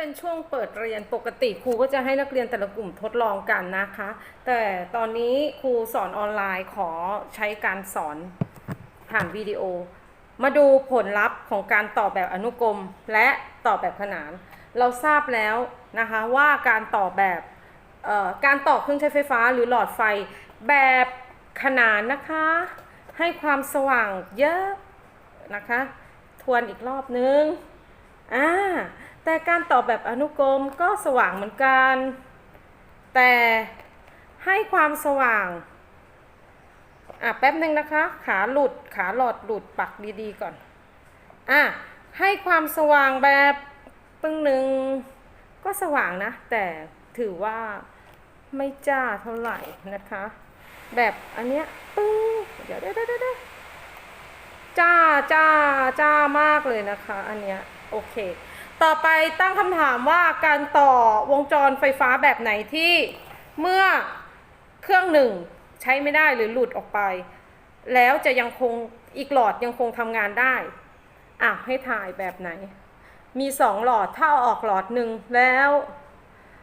เป็นช่วงเปิดเรียนปกติครูก็จะให้นักเรียนแต่ละกลุ่มทดลองกันนะคะ แต่ตอนนี้ครูสอนออนไลน์ขอใช้การสอนผ่านวิดีโอ มาดูผลลัพธ์ของการต่อแบบอนุกรม และต่อแบบขนาน เราทราบแล้วนะคะว่าการต่อแบบการต่อเครื่องใช้ไฟฟ้าหรือหลอดไฟแบบขนานนะคะ ให้ความสว่างเยอะนะคะ ทวนอีกรอบนึงอ่า แต่การตอบแบบอนุกรมก็สว่างเหมือนกัน แต่ให้ความสว่างอะแป๊บหนึ่งนะคะ ขาหลุดขาหลอดหลุดปักดีๆก่อนอะให้ความสว่างแบบปึ้งหนึ่งก็สว่างนะ แต่ถือว่าไม่จ้าเท่าไหร่นะคะ แบบอันเนี้ยปึ้งเดี๋ยวเดี๋ยวเดี๋ยวจ้าจ้าจ้ามากเลยนะคะ อันเนี้ยโอเค ต่อไปตั้งคำถามว่าการต่อวงจรไฟฟ้าแบบไหนที่เมื่อเครื่องหนึ่งใช้ไม่ได้หรือหลุดออกไป แล้วจะยังคงอีกหลอดยังคงทำงานได้อะให้ถ่ายแบบไหน มีสองหลอดถ้าเอาออกหลอดหนึ่งแล้ว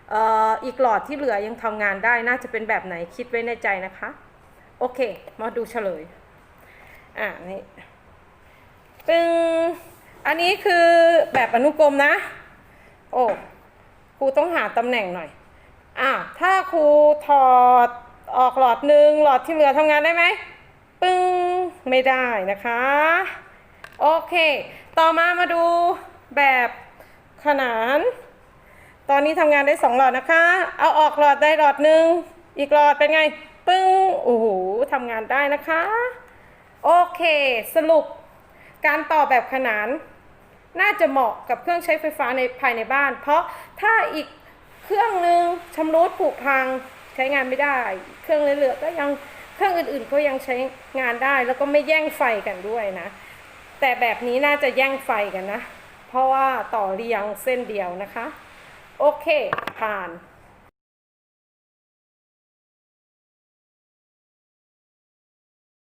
เอ่ออีกหลอดที่เหลือยังทำงานได้น่าจะเป็นแบบไหนคิดไว้ในใจนะคะ โอเค มาดูเฉลยอะนี่ปึ้ง อันนี้คือแบบอนุกรมนะ โอ้ครูต้องหาตำแหน่งหน่อย อะถ้าครูถอดออกหลอดหนึ่งหลอดที่เหลือทำงานได้ไหมปึ้งไม่ได้นะคะ โอเค ต่อมามาดูแบบขนาน ตอนนี้ทำงานได้สองหลอดนะคะ เอาออกหลอดได้หลอดหนึ่งอีกหลอดเป็นไง ปึ้งโอ้โหทำงานได้นะคะ โอเค สรุปการต่อแบบขนาน น่าจะเหมาะกับเครื่องใช้ไฟฟ้าในภายในบ้าน เพราะถ้าอีกเครื่องหนึ่งชำรุดผุพังใช้งานไม่ได้ เครื่องเหลือๆก็ยังเครื่องอื่นๆก็ยังใช้งานได้ แล้วก็ไม่แย่งไฟกันด้วยนะ แต่แบบนี้น่าจะแย่งไฟกันนะ เพราะว่าต่อเรียงเส้นเดียวนะคะ โอเค ผ่าน